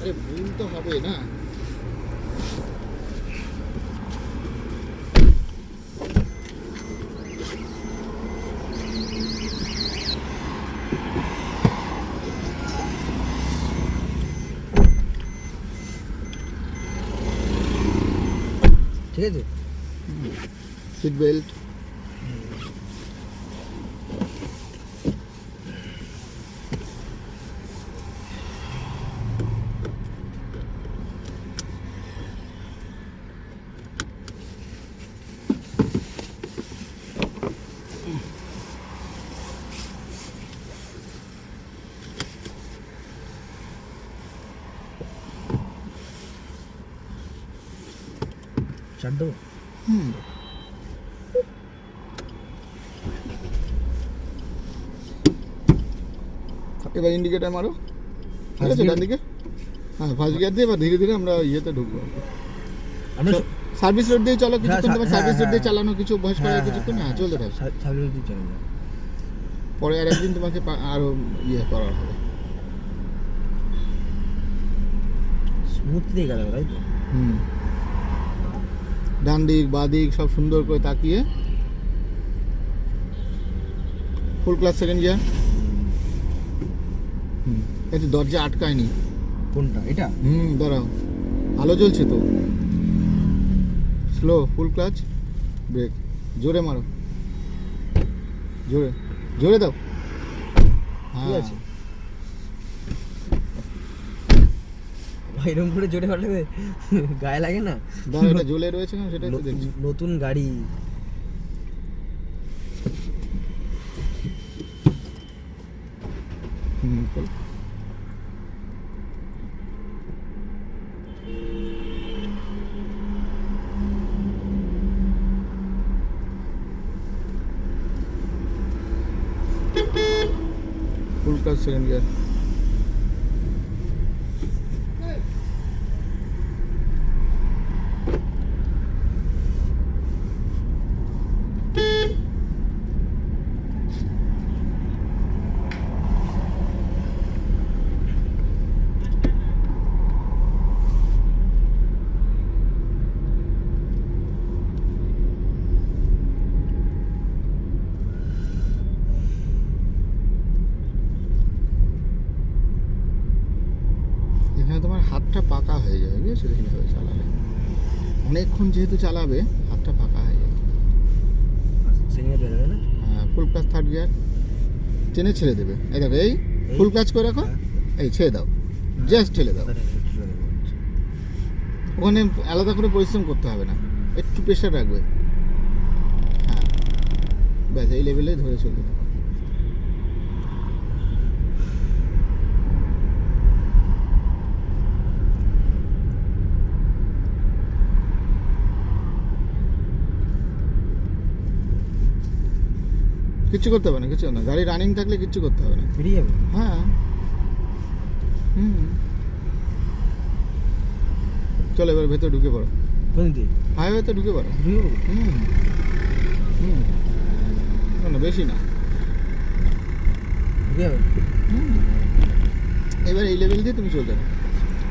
আরে ভুল তো হবে না। ঠিক আছে? সিট বেল্ট দেবো হুম এবার ইন্ডিকেটার মারো ঠিক আছে? ডান দিকে হ্যাঁ ফার্স্ট গিয়ার দিয়ে এবার ধীরে ধীরে আমরা ইয়েতে ঢুকবো আমরা সার্ভিস রোড দিয়ে চলো কিছুক্ষণ তোমার সার্ভিস রোড দিয়ে। চালানো কিছু অভ্যাস করা কিছুক্ষণ হ্যাঁ চলতে থাকো সাবলের দিক চলে যাও পরে আর একদিন তোমাকে পা- আরও ইয়ে করার হবে স্মুথ দিয়ে গেল তাই তো হুম ডান দিক বাঁ দিক সব সুন্দর করে তাকিয়ে। ফুল ক্লাস সেকেন্ড গিয়ার হুম এই দরজা আটকায়নি। কোনটা? এটা? হুম দাঁড়াও। আলো জ্বলছে তো। স্লো ফুল ক্লাচ ব্রেক জোরে মারো। জোরে জোরে দাও। হ্যাঁ। আছে? এরকম করে জোরে পারলে গায়ে লাগে না। জ্বলে রয়েছে না দেখছি। নতুন গাড়ি। ফুল ক্লাস সেকেন্ড গিয়ার এখানে তোমার হাতটা পাকা হয়ে যাবে বুঝেছ এইভাবে চালালে অনেকক্ষণ যেহেতু চালাবে হাতটা ফাঁকা হয়ে যাবে। হ্যাঁ ফুল ক্লাস থার্ড গিয়ার টেনে ছেড়ে দেবে। এই দেখো এই ফুল ক্লাচ করে রাখো এই ছেড়ে দাও। জাস্ট ঠেলে দাও। ওখানে আলাদা করে পরিশ্রম করতে হবে না। একটু প্রেশার রাখবে। হ্যাঁ। ব্যাস এই লেভেলে ধরে চলবে। কিচ্ছু করতে হবে না কিছু না। গাড়ি রানিং থাকলে কিচ্ছু করতে হবে না। বেরিয়ে যাবে? হ্যাঁ। হুম। চলো এবার ভেতরে ঢুকে পড়ো। হাইওয়েতে ঢুকে পড়ো। হুম। হুম। না, বেশি না। এবার এই লেভেল দিয়ে তুমি চলতে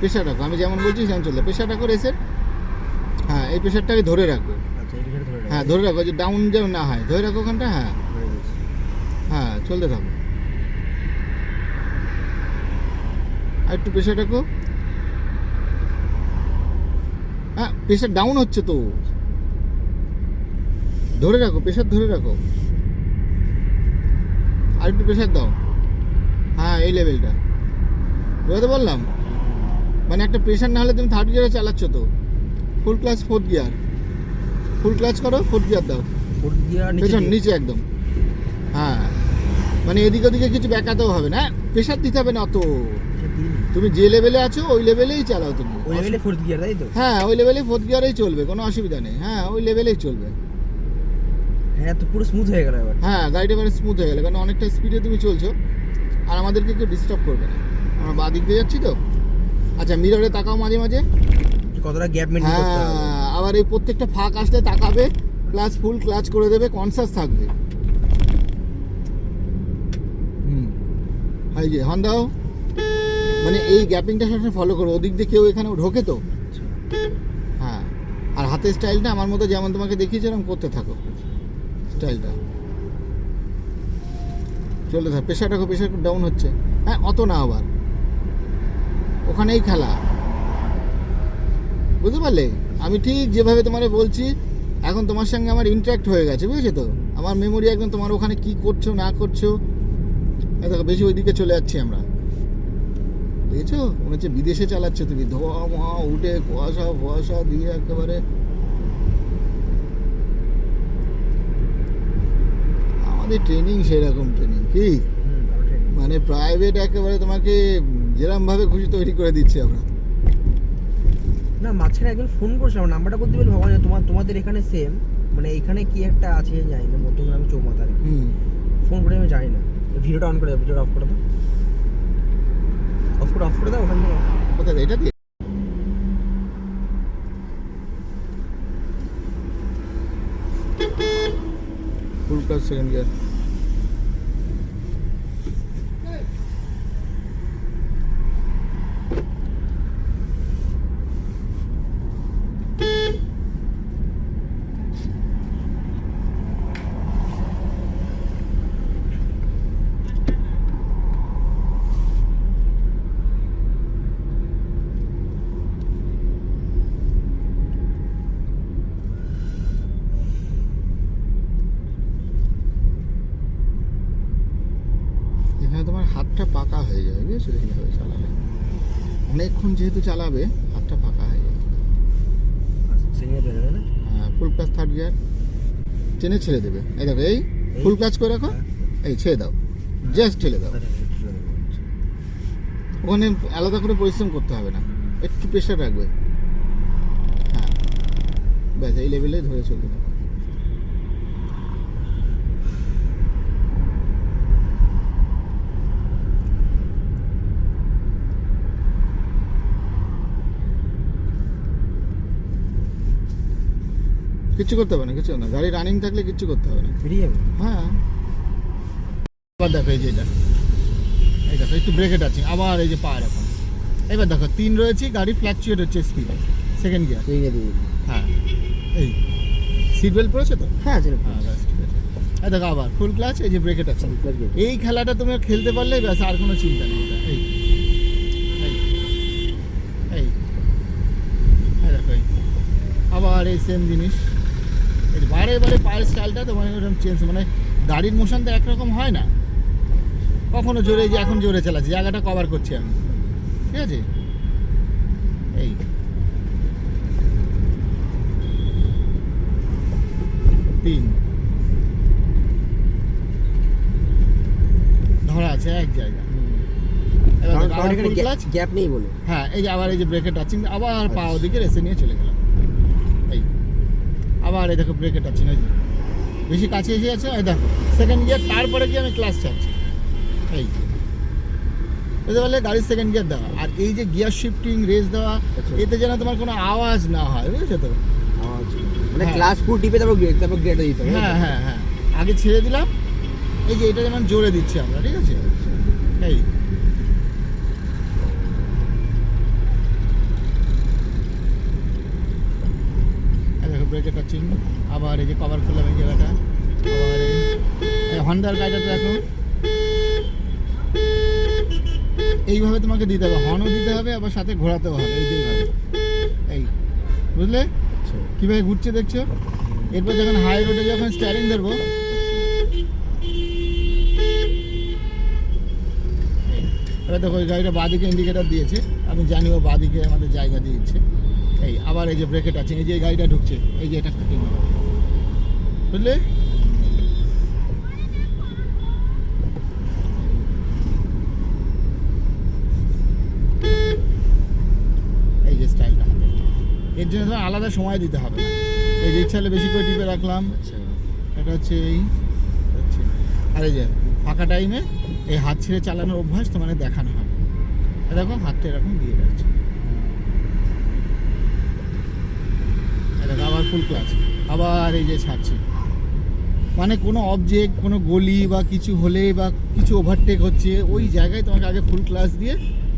প্রেশার রাখো। আমি যেমন বলছি সেমন চলতে প্রেশার রাখো রেসের হ্যাঁ এই প্রেশারটাকে ধরে রাখবে। আচ্ছা। হ্যাঁ ধরে রাখো যে ডাউন যেন না হয়। ধরে রাখো ওখানটা। হ্যাঁ। চলতে থাকো। আর একটু প্রেশার রাখো হ্যাঁ প্রেশার ডাউন হচ্ছে তো। ধরে রাখো প্রেশার ধরে রাখো। আর একটু প্রেশার দাও। হ্যাঁ এই লেভেলটা বুঝতে বললাম মানে একটা প্রেশার না হলে তুমি থার্ড গিয়ারে চালাচ্ছ তো। Full clutch fourth gear full clutch করো ফোর্থ গিয়ার দাও। ফোর্থ গিয়ার নিচে একদম। হ্যাঁ। মানে এদিক ওদিকে কিছু ব্যাকাতেও হবে না প্রেশার দিতে হবে না অত। তুমি যে লেভেলে আছো ওই লেভেলেই চালাও তুমি। ওই লেভেলে ফোর্থ গিয়ার তাই তো? হ্যাঁ ওই লেভেলে ফোর্থ গিয়ারেই চলবে কোনো অসুবিধা নেই। হ্যাঁ ওই লেভেলেই চলবে। হ্যাঁ তো পুরো স্মুথ হয়ে গেল এবার। হ্যাঁ গাড়িটা এবারে স্মুথ হয়ে গেলে কারণ অনেকটা স্পিডে তুমি চলছো। আর আমাদেরকে কেউ ডিস্টার্ব করবে না। আমরা বাঁ দিক দিয়ে যাচ্ছি তো? আচ্ছা মিররে তাকাও মাঝে মাঝে। কতটা গ্যাপ মেনটেন করতে হবে। হ্যাঁ আবার এই প্রত্যেকটা ফাঁক আসলে তাকাবে প্লাস ফুল ক্লাচ করে দেবে কনসাস থাকবে। হাই যে হন দাও মানে এই গ্যাপিংটা সবসময় ফলো করো, ওদিক দিয়ে কেউ এখানে ঢোকে তো। হ্যাঁ আর হাতের স্টাইলটা আমার মতো যেমন তোমাকে দেখিয়েছিলাম করতে থাকো। স্টাইলটা। চলে থাক প্রেশার রাখো প্রেশার ডাউন হচ্ছে। হ্যাঁ অত না আবার। ওখানেই খেলা। বুঝতে পারলে? আমি ঠিক যেভাবে তোমারে বলছি, এখন তোমার সঙ্গে আমার ইন্টারাক্ট হয়ে গেছে, বুঝেছ তো? আমার মেমোরি একদম তোমার ওখানে কি করছ, না করছ এই দেখো বেশি ওইদিকে চলে যাচ্ছি আমরা। দেখেছ? মনে হচ্ছে বিদেশে চালাচ্ছ তুমি। ধোয়া মোয়া উঠে কুয়াশা ফুয়াশা দিয়ে একেবারে আমাদের ট্রেনিং সেরকম ট্রেনিং কি? মানে প্রাইভেট একেবারে তোমাকে যেরকম ভাবে খুশি তৈরি করে দিচ্ছি আমরা। না মাঝখানে একজন ফোন করেছিল আমার নাম্বারটা করতে বলি ভগবান তোমার তোমাদের এখানে সেম মানে এখানে কি একটা আছে জানি না মধ্যমগ্রাম চৌমাথা আর কি। হুম। ফোন করে আমি জানি না। ভিডিওটা অন করে দাও, ভিডিওটা অফ করে দাও। অফ করে অফ করে দাও, ওখান থেকে। কোথায় এটা দিয়ে। ফুল ক্লাস সেকেন্ড গিয়ার এখানে তোমার হাতটা পাকা হয়ে যাবে বুঝেছ? এইভাবে চালাবে। অনেকক্ষণ যেহেতু চালাবে হাতটা পাকা হয়ে যাবে। না? হ্যাঁ ফুল ক্লাস থার্ড গিয়ার টেনে ছেড়ে দেবে। এই দেখো এই ফুল ক্লাচ করে রাখো। এই ছেড়ে দাও। জাস্ট ছেড়ে দাও। ওখানে আলাদা করে পরিশ্রম করতে হবে না। একটু প্রেশার রাখবে। হ্যাঁ। ব্যাস এই লেভেলে ধরে চলতে থাকো। কিচ্ছু করতে হবে না কিছু না। গাড়ি রানিং থাকলে কিচ্ছু করতে হবে না। ফিরে যাবে। হ্যাঁ। এবার দেখো এই যে এটা। এই দেখো একটু ব্রেকে টাচিং আবার এই যে পা এরকম। এবার দেখো তিন রয়েছে গাড়ি ফ্ল্যাকচুয়েট হচ্ছে স্পিড সেকেন্ড গিয়ার ঠিক আছে হ্যাঁ। এই। সিট বেল্ট পড়েছে তো? হ্যাঁ হ্যাঁ আছে দেখো আবার ফুল ক্লাচ এই যে ব্রেকে টাচিং এই খেলাটা তুমি খেলতে পারলে ব্যাস আর কোনো চিন্তা নেই। এই। আবার এই সেম জিনিস। বারে বারে পায়ের স্টাইলটা তোমার এরকম চেঞ্জ মানে গাড়ির মোশন তো একরকম হয় না। কখনো জোরে যে এখন জোরে চালাচ্ছি জায়গাটা কভার করছি আমি। ঠিক আছে? এই। তিন। ধরা আছে এক জায়গা। গ্যাপ নেই বলে হ্যাঁ এই যে আবার এই যে ব্রেকে টাচিং আবার পা ওদিকে রেসে নিয়ে চলে গেলাম। আবার এই দেখো ব্রেকে টাচিং এই যে। বেশি কাছে এসে আছে এই দেখো। সেকেন্ড গিয়ার তারপরে কি আমি ক্লাস চাচ্ছি এই বুঝতে পারলে গাড়ির সেকেন্ড গিয়ার দেওয়া। আর এই যে গিয়ার শিফটিং রেস দেওয়া আচ্ছা। এতে যেন তোমার কোনো আওয়াজ না হয় বুঝেছ তো? মানে হ্যাঁ। ক্লাস ফুল টিপে তারপর তারপর গেটে দিতে হ্যাঁ হ্যাঁ হ্যাঁ। আগে ছেড়ে দিলাম। এই যে এটা যেমন জোরে দিচ্ছি আমরা ঠিক আছে? এই। ব্রেকে টাচিং আবার এই যে কভার করলাম এই জায়গাটা আবার এই হন্ডার গাড়িটা দেখো এইভাবে তোমাকে দিতে হবে। হর্নও দিতে হবে আবার সাথে ঘোরাতেও হবে। এই যে এই বুঝলে? আচ্ছা। কীভাবে ঘুরছে দেখছ? এরপর যখন হাই রোডে যখন স্টারিং ধরবো এবার দেখো ওই গাড়িটা বাঁদিকে ইন্ডিকেটার দিয়েছে। আমি জানি ও বাঁদিকে আমাদের জায়গা দিয়েছে। এই আবার এই যে ব্রেকেট আছে এই যে গাড়িটা ঢুকছে এই যে এটা কাটিং হবে। বুঝলে? এই যে স্টাইলটা হাতে। এর জন্য আলাদা সময় দিতে হবে। না এই যে ইচ্ছা হলে বেশি করে টিপে রাখলাম। আচ্ছা। এটা হচ্ছে এই আর এই যে ফাঁকা টাইমে এই হাত ছেড়ে চালানোর অভ্যাস তোমার দেখানো হবে। দেখো হাতটা এরকম দিয়ে রাখছে দেখো আবার ফুল ক্লাস আবার এই যে ছাড়ছে। মানে কোনো অবজেক্ট কোনো গলি বা কিছু হলে বা কিছু ওভারটেক হচ্ছে, ওই জায়গায় তোমাকে আগে ফুল ক্লাস দিয়ে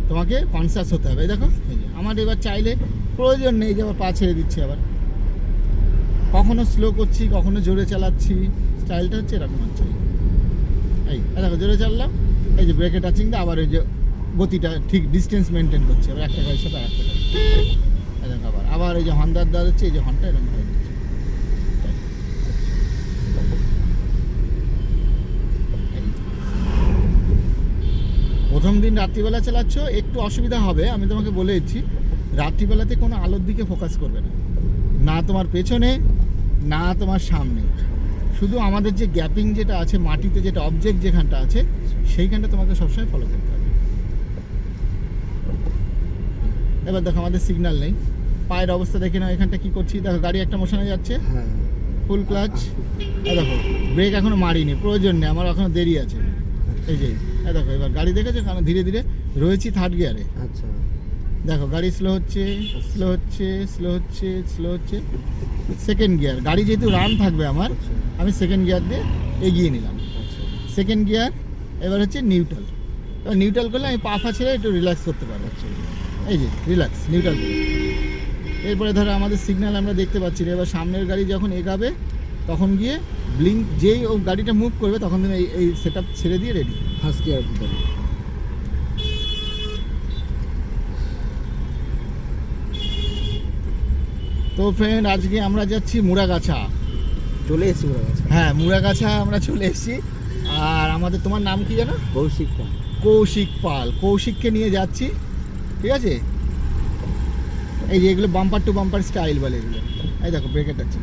তোমাকে কনসাস হতে হবে। দেখো আমার এবার চাইলে প্রয়োজন নেই যে আবার পা ছেড়ে দিচ্ছি আবার। কখনো স্লো করছি, কখনো জোরে চালাচ্ছি। স্টাইলটা হচ্ছে এরকম হচ্ছে। এই দেখো, জোরে চাললাম। এই যে ব্রেকে টাচিং দিয়ে আবার ওই যে গতিটা ঠিক ডিস্টেন্স মেনটেন করছে। আবার একটা গাড়ির সাথে আর একটা গাড়ি দেখো আবার আবার এই যে হন্দার দ্বার হচ্ছে এই যে হন্টা এরকম হয়ে যাচ্ছে। প্রথম দিন রাত্রিবেলা চালাচ্ছ, একটু অসুবিধা হবে, আমি তোমাকে বলে দিচ্ছি, রাত্রিবেলাতে কোনো আলোর দিকে ফোকাস করবে না। না তোমার পেছনে, না তোমার সামনে। শুধু আমাদের যে গ্যাপিং যেটা আছে, মাটিতে যেটা অবজেক্ট যেখানটা আছে, সেইখানটা তোমাকে সবসময় ফলো করতে হবে। এবার দেখো, আমাদের সিগন্যাল নেই। পায়ের অবস্থা দেখে নাও এখানটা কি করছি? দেখো গাড়ি একটা মোশনে যাচ্ছে। হ্যাঁ। ফুল ক্লাচ দেখো ব্রেক এখনও মারিনি প্রয়োজন নেই আমার এখনও দেরি আছে। এই যে দেখো এবার গাড়ি দেখেছ? কারণ ধীরে ধীরে রয়েছি থার্ড গিয়ারে আচ্ছা। দেখো গাড়ি স্লো হচ্ছে স্লো হচ্ছে স্লো হচ্ছে স্লো হচ্ছে। সেকেন্ড গিয়ার গাড়ি যেহেতু রান থাকবে আমার আচ্ছা। আমি সেকেন্ড গিয়ার দিয়ে এগিয়ে নিলাম। আচ্ছা। সেকেন্ড গিয়ার এবার হচ্ছে নিউট্রাল এবার নিউট্রাল করলে আমি পাফা ছেড়ে একটু রিল্যাক্স করতে পারব। আচ্ছা। এই যে রিল্যাক্স নিউট্রাল এরপরে ধরো আমাদের সিগন্যাল আমরা দেখতে পাচ্ছি না। এবার সামনের গাড়ি যখন এগাবে তখন গিয়ে ব্লিঙ্ক যেই ও গাড়িটা মুভ করবে তখন তুমি এই সেট ছেড়ে দিয়ে রেডি ফার্স্ট দিতেন তো ফ্রেন্ড আজকে আমরা যাচ্ছি মুড়াগাছা। চলে এসেছি কাছে হ্যাঁ মুড়াগাছা আমরা চলে এসেছি। আর আমাদের তোমার নাম কি জানো কৌশিক পাল। কৌশিক পাল। কৌশিককে নিয়ে যাচ্ছি। ঠিক আছে? এই যে এগুলো বাম্পার টু বাম্পার স্টাইল বলে এগুলো। এই দেখো ব্রেকেট আছে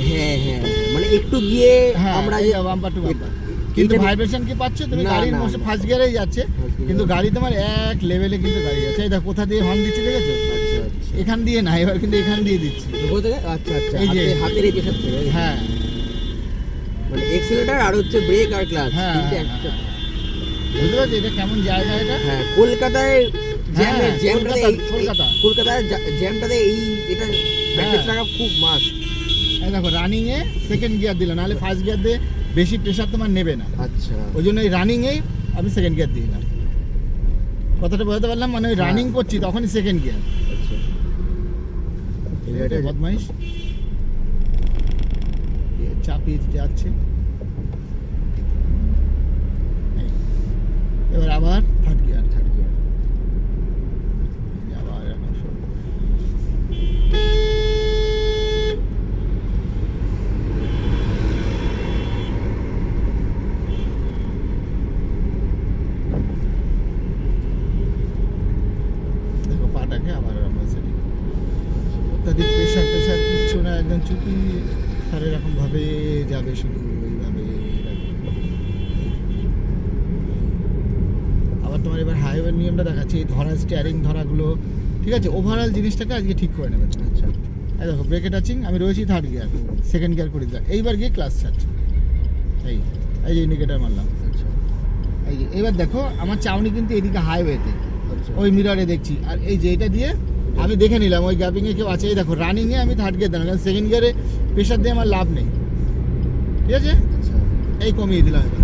হ্যাঁ হ্যাঁ হ্যাঁ। মানে একটু গিয়ে হ্যাঁ আমরা আমরা বাম্পার টু বাম্পার কিন্তু ভাইব্রেশন কি পাচ্ছ? তুমি গাড়ির না। ফার্স্ট গিয়ারেই যাচ্ছে কিন্তু গাড়ি তোমার এক লেভেলে কিন্তু গাড়ি আছে। এই দেখো কোথা দিয়ে হর্ন দিচ্ছে দেখেছ? আচ্ছা আচ্ছা। এখান দিয়ে না এবার কিন্তু এখান দিয়ে দিচ্ছি। আচ্ছা আচ্ছা এই যে- হাতের এই পেশার হ্যাঁ। মানে এক্সেলেটার আর হচ্ছে ব্রেক আর ক্লাচ হ্যাঁ, তিনটে হ্যাঁ, বুঝতে পারছ? এটা কেমন জায়গা এটা? হ্যাঁ কলকাতায় জ্যামে জ্যামটাতে কলকাতা, জা- জ্যামটাতে এই এটা প্র্যাকটিস। খুব মাস্ট দেখো রানিং এ সেকেন্ড গিয়ার দিলাম নাহলে ফার্স্ট গিয়ার দিয়ে বেশি প্রেশার তোমার নেবে না। আচ্ছা। ওই জন্য এই রানিংয়েই আমি সেকেন্ড গিয়ার দিলাম। কথাটা বোঝাতে পারলাম? মানে ওই হ্যাঁ। রানিং করছি তখনই সেকেন্ড গিয়ার আচ্ছা। বদমাইশ। এ চাপিয়ে যাচ্ছে এই। এবার আবার থার্ড গিয়ার থার্ড গিয়ার আবার এরকম সব। দেখো পাটাকে আবার এরকম সেটিং অত্যাধিক প্রেশার প্রেশার কিচ্ছু না একদম চুপি আর এরকম ভাবে যাবে শুধু এইভাবে এরকম। আবার তোমার এবার হাইওয়ে নিয়মটা দেখাচ্ছি এই ধরা স্টিয়ারিং ধরাগুলো ঠিক আছে? ওভারঅল জিনিসটাকে আজকে ঠিক করে নেবে। আচ্ছা। দেখো ব্রেকে টাচিং আমি রয়েছি থার্ড গিয়ার সেকেন্ড গিয়ার করে। দিলাম এইবার গিয়ে ক্লাস ছাড়ছি এই এই যে ইন্ডিকেটার মারলাম। আচ্ছা। এই যে এবার দেখো আমার চাউনি কিন্তু এদিকে হাইওয়েতে আচ্ছা। ওই মিররে দেখছি। আর এই যে এটা দিয়ে আমি দেখে নিলাম ওই গ্যাপিংয়ে কেউ আছে। এই দেখো রানিংয়ে আমি থার্ড গিয়ার দিলাম কারণ সেকেন্ড গিয়ারে প্রেশার দিয়ে আমার লাভ নেই। ঠিক আছে? আচ্ছা। এই কমিয়ে দিলাম এবার।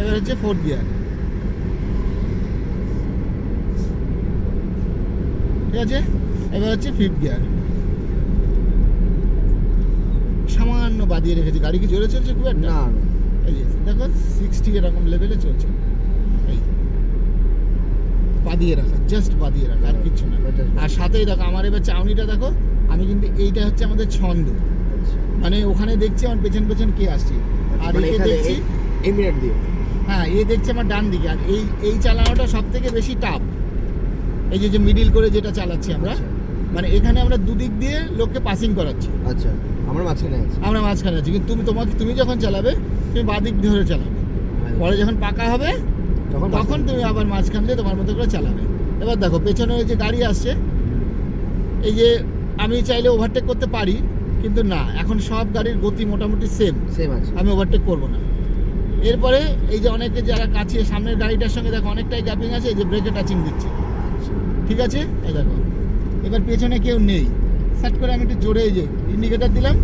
এবার হচ্ছে ফোর্থ গিয়ার ঠিক আছে এবার হচ্ছে ফিফথ গিয়ার সামান্য বাদিয়ে রেখেছে গাড়ি কি জোরে চলছে খুব একটা? না এই যে দেখো সিক্সটি এরকম লেভেলে চলছে। এই বাদিয়ে রাখা জাস্ট বাদিয়ে রাখা আর কিচ্ছু না। আর সাথেই দেখো আমার এবার চাউনিটা দেখো আমি কিন্তু এইটা হচ্ছে আমাদের ছন্দ। আচ্ছা। মানে ওখানে দেখছি আমার পেছন পেছন কে আসছে। আর মানে একে দেখছি এই দিয়ে। হ্যাঁ এ দেখছে আমার ডান দিকে আর এই এই চালানোটা সব থেকে বেশি টাফ এই যে যে মিডিল করে যেটা চালাচ্ছি আমরা আচ্ছা। মানে এখানে আমরা দুদিক দিয়ে লোককে পাসিং করাচ্ছি। আচ্ছা আমার মাঝখানে আছে। আমরা মাঝখানে আছি কিন্তু তুমি তোমাকে তুমি যখন চালাবে তুমি বাদিক ধরে চালাবে। পরে যখন পাকা হবে তখন তখন তুমি আবার মাঝখান দিয়ে তোমার মতো করে চালাবে। এবার দেখো পেছনে যে গাড়ি আসছে এই যে আমি চাইলে ওভারটেক করতে পারি কিন্তু না এখন সব গাড়ির গতি মোটামুটি সেম সেম আছে। আমি ওভারটেক করব না। এরপরে এই যে অনেকে যারা কাছে সামনের গাড়িটার সঙ্গে দেখো অনেকটাই গ্যাপিং আছে এই যে ব্রেকে টাচিং দিচ্ছে। ঠিক আছে? এই দেখো। এবার পেছনে কেউ নেই। সেট করে আমি একটু জোরে যে ইন্ডিকেটার দিলাম।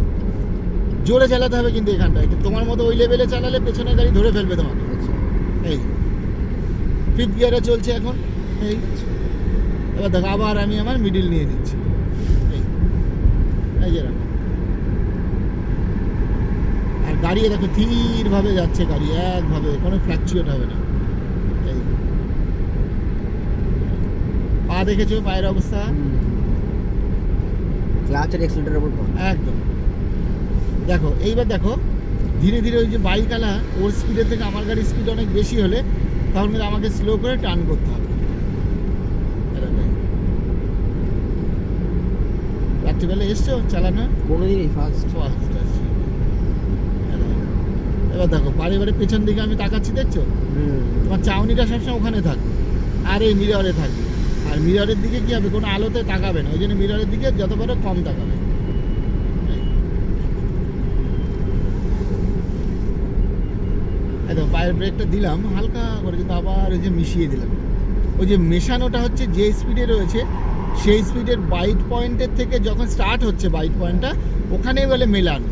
জোরে চালাতে হবে কিন্তু এখানটায়। তোমার মতো ওই লেভেলে চালালে পেছনের গাড়ি ধরে ফেলবে তোমাকে। এই। ফিফথ গিয়ারে চলছে এখন। এই। এবার দেখো, আবার আমি আমার মিডিল নিয়ে নিচ্ছি। এই। এই যে আর গাড়ি দেখো ধীরভাবে যাচ্ছে গাড়ি। একভাবে, কোনো ফ্ল্যাকচুয়েট হবে না এই পা দেখেছ পায়ের অবস্থা। ক্লাচ আর এক্সিলেটারের উপর একদম। দেখো এইবার দেখো ধীরে ধীরে ওই যে বাইকওয়ালা ওর স্পিডের থেকে আমার গাড়ির স্পিড অনেক বেশি হলে তখন কিন্তু আমাকে স্লো করে টার্ন করতে হবে। রাত্রিবেলা এসছো চালানো? কোনোদিনই ফার্স্ট Fast আসছে। এবার দেখো বাড়ি বাড়ি পেছন দিকে আমি তাকাচ্ছি দেখছ? তোমার চাউনিটা সবসময় ওখানে থাকবে আর এই মিররে থাকবে। আর মিররের দিকে কি হবে? কোনো আলোতে তাকাবে না। ওই জন্য মিররের দিকে যত পারো কম তাকাবে। দেখো পায়ের ব্রেকটা দিলাম হালকা করে কিন্তু আবার ওই যে মিশিয়ে দিলাম। ওই যে মেশানোটা হচ্ছে যে স্পিডে রয়েছে সেই স্পিডের বাইট পয়েন্টের থেকে যখন স্টার্ট হচ্ছে বাইট পয়েন্টটা ওখানেই বলে মেলানো।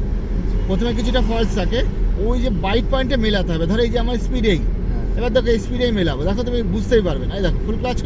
প্রথমে কিছুটা ফলস থাকে ওই যে বাইট পয়েন্টে মেলাতে হবে। ধরো এই যে আমার স্পিডেই এবার দেখো এই স্পিডেই মেলাবো। দেখো তুমি বুঝতেই পারবে না। এই দেখো ফুল ক্লাচ